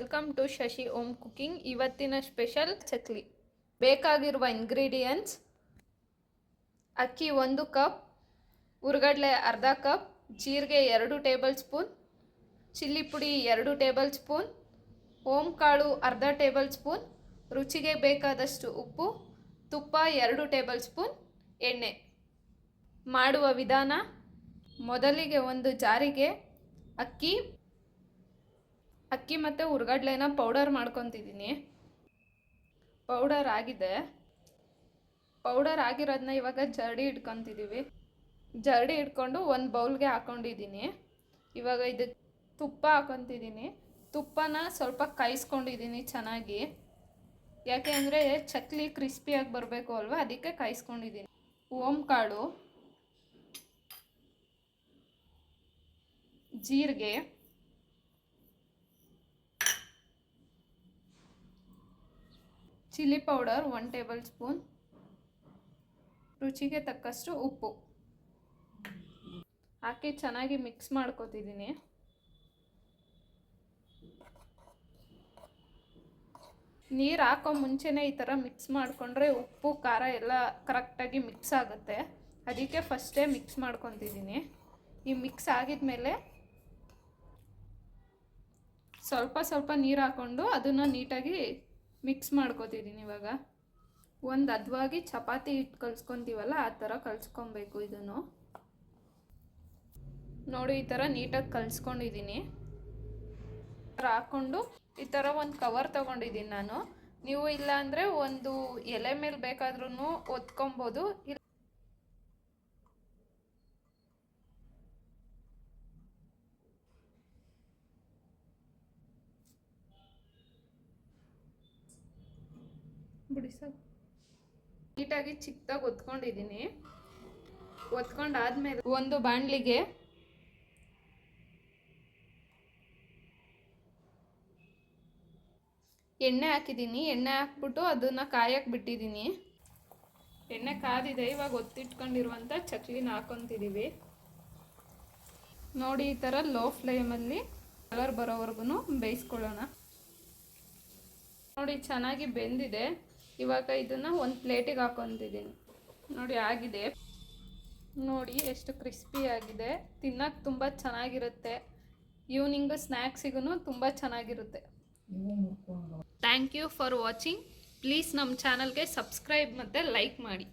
Welcome to Shashi home cooking. ಇವತ್ತಿನ special chakli. ಬೇಕಾಗಿರುವ ingredients, ಅಕ್ಕಿ ಒಂದು ಕಪ್, ಉರ್ಗಡ್ಲೆ ಅರ್ಧ ಕಪ್, ಜೀರಿಗೆ ಎರಡು ಟೇಬಲ್ ಸ್ಪೂನ್, ಚಿಲ್ಲಿ ಪುಡಿ ಎರಡು ಟೇಬಲ್ ಸ್ಪೂನ್ ಓಮ್ ಕಾಳು ಅರ್ಧ ಟೇಬಲ್ ಸ್ಪೂನ್, ರುಚಿಗೆ ಬೇಕಾದಷ್ಟು ಉಪ್ಪು, ತುಪ್ಪ ಎರಡು ಟೇಬಲ್ ಸ್ಪೂನ್, ಎಣ್ಣೆ. ಮಾಡುವ ವಿಧಾನ, ಮೊದಲಿಗೆ ಒಂದು ಜಾರಿಗೆ ಅಕ್ಕಿ ಅಕ್ಕಿ ಮತ್ತು ಹುರ್ಗಡ್ಲೆನ ಪೌಡರ್ ಮಾಡ್ಕೊತಿದ್ದೀನಿ ಪೌಡರ್ ಆಗಿದೆ. ಪೌಡರ್ ಆಗಿರೋದನ್ನ ಇವಾಗ ಜರಡಿ ಇಟ್ಕೊತಿದ್ದೀವಿ ಜರಡಿ ಇಟ್ಕೊಂಡು ಒಂದು ಬೌಲ್ಗೆ ಹಾಕೊಂಡಿದ್ದೀನಿ ಇವಾಗ ಇದಕ್ಕೆ ತುಪ್ಪ ಹಾಕೊತಿದ್ದೀನಿ ತುಪ್ಪನ ಸ್ವಲ್ಪ ಕಾಯಿಸ್ಕೊಂಡಿದ್ದೀನಿ ಚೆನ್ನಾಗಿ. ಯಾಕೆ ಅಂದರೆ ಚಕ್ಲಿ ಕ್ರಿಸ್ಪಿಯಾಗಿ ಬರಬೇಕು ಅಲ್ವಾ? ಅದಕ್ಕೆ ಕಾಯಿಸ್ಕೊಂಡಿದ್ದೀನಿ ಓಮ್ ಕಾಳು. ಜೀರಿಗೆ. Chilli powder one tablespoon. ರುಚಿಗೆ ತಕ್ಕಷ್ಟು ಉಪ್ಪು. ಹಾಕಿ ಚೆನ್ನಾಗಿ ಮಿಕ್ಸ್ ಮಾಡ್ಕೋತಿದ್ದೀನಿ ನೀರು ಹಾಕೋ ಮುಂಚೆನೇ ಈ ಥರ ಮಿಕ್ಸ್ ಮಾಡಿಕೊಂಡ್ರೆ ಉಪ್ಪು, ಖಾರ ಎಲ್ಲ ಕರೆಕ್ಟಾಗಿ ಮಿಕ್ಸ್ ಆಗುತ್ತೆ. ಅದಕ್ಕೆ ಫಸ್ಟೇ ಮಿಕ್ಸ್ ಮಾಡ್ಕೊತಿದ್ದೀನಿ ಈ ಮಿಕ್ಸ್ ಆಗಿದ್ಮೇಲೆ ಸ್ವಲ್ಪ ಸ್ವಲ್ಪ ನೀರು ಹಾಕ್ಕೊಂಡು ಅದನ್ನು ನೀಟಾಗಿ ಮಿಕ್ಸ್ ಮಾಡ್ಕೊತಿದ್ದೀನಿ ಇವಾಗ ಒಂದು ಅದ್ವಾಗಿ ಚಪಾತಿ ಹಿಟ್ಟು ಕಲ್ಸ್ಕೊತೀವಲ್ಲ, ಆ ಥರ ಕಲ್ಸ್ಕೊಬೇಕು ಇದನ್ನು. ನೋಡಿ, ಈ ಥರ ನೀಟಾಗಿ ಕಲ್ಸ್ಕೊಂಡಿದ್ದೀನಿ ಹಾಕ್ಕೊಂಡು ಈ ಥರ ಒಂದು ಕವರ್ ತೊಗೊಂಡಿದ್ದೀನಿ ನಾನು. ನೀವು ಇಲ್ಲ ಅಂದರೆ ಒಂದು ಎಲೆ ಮೇಲೆ ಬೇಕಾದ್ರೂ ಒತ್ಕೊಬೋದು ಬಿಡಿ ಸರ್. ನೀಟಾಗಿ ಚಿಕ್ಕದಾಗಿ ಒತ್ಕೊಂಡಿದ್ದೀನಿ. ಒತ್ಕೊಂಡಾದ್ಮೇಲೆ ಒಂದು ಬಾಣಲಿಗೆ ಎಣ್ಣೆ ಹಾಕಿದ್ದೀನಿ. ಎಣ್ಣೆ ಹಾಕ್ಬಿಟ್ಟು ಅದನ್ನು ಕಾಯಕ್ಕೆ ಬಿಟ್ಟಿದ್ದೀನಿ. ಎಣ್ಣೆ ಕಾದಿದೆ. ಇವಾಗ ಒತ್ತಿಟ್ಕೊಂಡಿರುವಂಥ ಚಕ್ಲಿನ ಹಾಕೊತಿದ್ದೀವಿ ನೋಡಿ ಈ ಥರ ಲೋ ಫ್ಲೇಮಲ್ಲಿ ಕಲರ್ ಬರೋವರೆಗೂ ಬೇಯಿಸ್ಕೊಳ್ಳೋಣ. ನೋಡಿ ಚೆನ್ನಾಗಿ ಬೆಂದಿದೆ. ಇವಾಗ ಇದನ್ನು ಒಂದು ಪ್ಲೇಟಿಗೆ ಹಾಕೊತಿದ್ದೀನಿ ನೋಡಿ ಆಗಿದೆ. ನೋಡಿ ಎಷ್ಟು ಕ್ರಿಸ್ಪಿ ಆಗಿದೆ. ತಿನ್ನಕ್ಕೆ ತುಂಬ ಚೆನ್ನಾಗಿರುತ್ತೆ. ಈವ್ನಿಂಗು ಸ್ನ್ಯಾಕ್ಸಿಗೂ ತುಂಬ ಚೆನ್ನಾಗಿರುತ್ತೆ. Thank you for watching please ನಮ್ಮ ಚಾನಲ್ಗೆ ಸಬ್ಸ್ಕ್ರೈಬ್ ಮತ್ತು ಲೈಕ್ ಮಾಡಿ.